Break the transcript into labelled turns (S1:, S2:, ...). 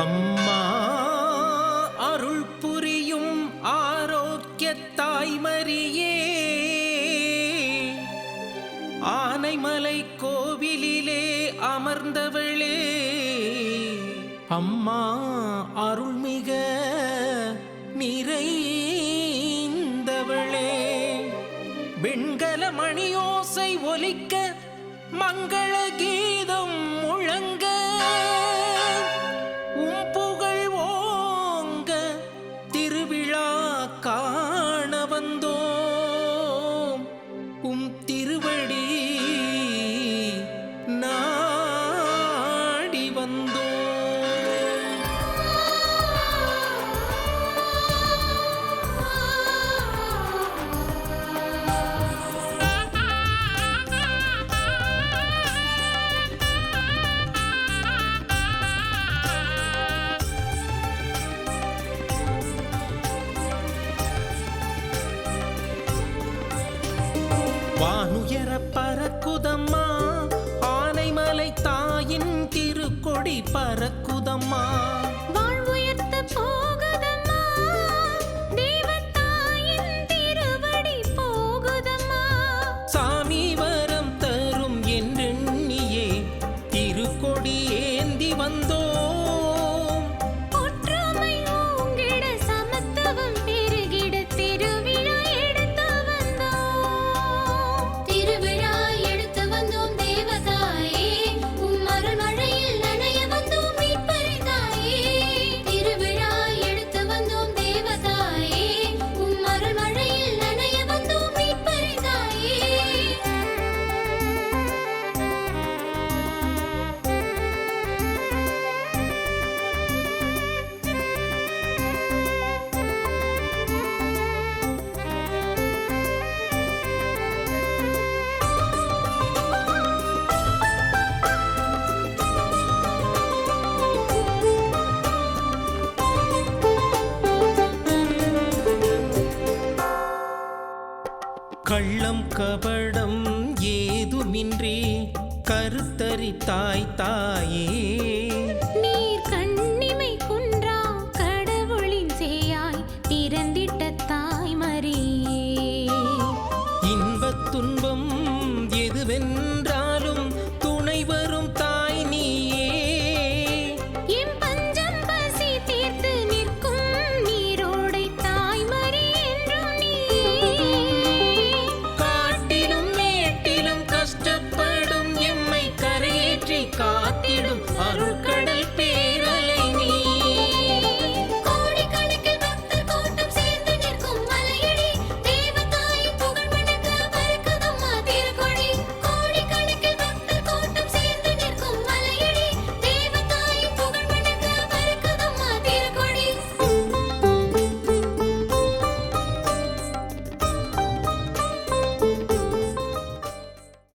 S1: அம்மா அருள் புரியும் ஆரோக்கிய தாய்மரியே. ஆனைமலை கோவிலிலே அமர்ந்தவளே. அம்மா அருள்மிக நிறைந்தவளே. வெண்கல மணியோசை ஒலிக்க மங்கள கீதம் முழங்க வானுயர பறக்குதம்மா ஆனைமலை தாயின் திருக்கொடி பறக்குதம்மா.
S2: வாழ்வுயர்த்த போகுதம்மா. தேவத்தாயின்
S1: கள்ளம் கபடம் ஏதுமின்றி கருத்தரி தாய் தாயே.
S2: நீர் கண்ணிமை குன்றா கடவுளின் சேயாய் பிறந்திட்ட தாய்மரியே
S1: இன்பத் துன்பம் எதுவென்றாலும்